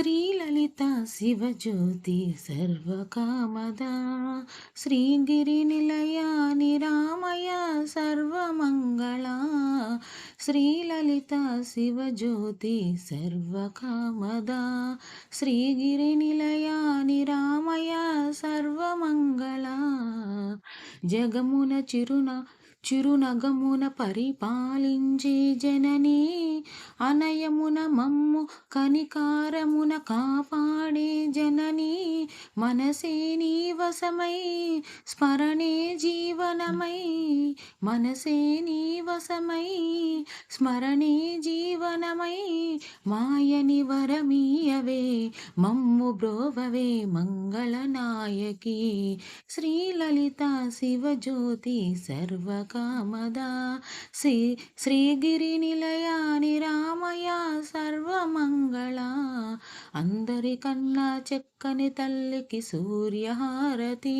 శ్రీలలిత శివజ్యోతి సర్వకామదా. శ్రీగిరి నిలయాని రామయ సర్వమంగళ. శ్రీలలిత శివజ్యోతి సర్వకామదా. శ్రీగిరి నిలయాని రామయ సర్వమంగళ. జగమున చిరున చిరునగమున పరిపాలించే జననీ అనయమున మమ్ము కనికారమున కాపా కాపాడే జనని మనసే నీ వశమై స్మరణే జీవనమై మనసే నీ వశమై స్మరణే జీవనమై మాయని వరమీయవే మమ్ము బ్రోవవే మంగళనాయకి శ్రీలలిత శివజ్యోతి సర్వకామదా. శ్రీ శ్రీగిరి నిలయాని రామయ అందరికన్నా చెక్కని తల్లికి సూర్యహారతి.